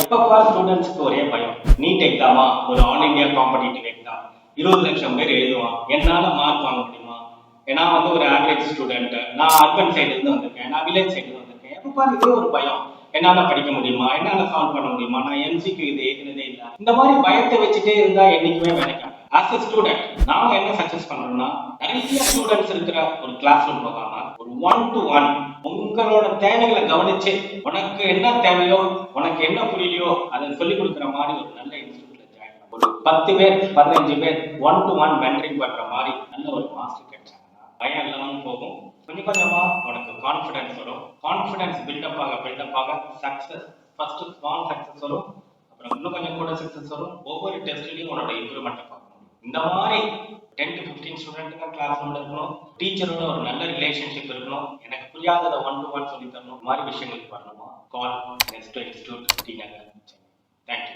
எப்பப்பா ஸ்டூடெண்ட்ஸ்க்கு ஒரே பயம்? நீட் எக்ஸாமா ஒரு ஆல் இந்தியா காம்படிட்டிவ் எக்ஸாம் இருபது லட்சம் பேர் எழுதுவான் என்னால மார்க் வாங்க முடியுமா? ஏன்னா வந்து ஒரு ஆவரேஜ் ஸ்டூடெண்ட் நான் அர்பன் சைடு இருந்து வந்திருக்கேன். நான் வில்லேஜ் சைடு வந்திருக்கேன். எப்பப்பா இதே ஒரு பயம். என்னால படிக்க முடியுமா? என்னால சால்வ் பண்ண முடியுமா? நான் எம்சிக்கு இது எழுதுனதே இல்ல. இந்த மாதிரி பயத்தை வச்சுட்டே இருந்தா என்னைக்குமே வேலைக்காக ஆஸ் அ ஸ்டூடெண்ட் நாம என்ன சக்சஸ் பண்ணணும்னா நிறைய ஸ்டூடெண்ட்ஸ் இருக்கிற ஒரு கிளாஸ் ரூம் போகாம ஒரு ஒன் டு ஒன் உங்களோட தேவைகளை கவனிச்சு உனக்கு என்ன தேவையோ உனக்கு என்ன புரியலையோ அதை சொல்லிக் கொடுக்குற மாதிரி ஒரு நல்ல இன்ஸ்டியூட்ல ஜாயின் பண்ண. ஒரு பத்து பேர் பதினஞ்சு பேர் ஒன் டு ஒன் மென்டரிங் பண்ற மாதிரி நல்ல ஒரு மாஸ்டர் கிடைச்சாங்கன்னா பயம் இல்லாமல் போகும். கொஞ்சம் கொஞ்சமா உனக்கு கான்ஃபிடன்ஸ் வரும். கான்ஃபிடன்ஸ் பில்டப் ஆக பில்டப் ஆக சக்சஸ் ஃபர்ஸ்ட் ஸ்மால் சக்சஸ் வரும். அப்புறம் இன்னும் கொஞ்சம் கூட சக்சஸ் வரும். ஒவ்வொரு டெஸ்ட்லயும் உன்னோட இம்ப்ரூவ்மெண்ட்டை பார்க்கணும். இந்த மாதிரி டென் டு ஃபிஃப்டீன் ஸ்டூடெண்ட்டுக்கும் கிளாஸ் ரூம்ல இருக்கணும். டீச்சரோட ஒரு நல்ல ரிலேஷன்ஷிப் இருக்கணும். எனக்கு புரியாததை ஒன் டு ஒன் சொல்லி தரணும். மாதிரி விஷயங்களுக்கு பண்ணணுமா call next institute T Nagar thank you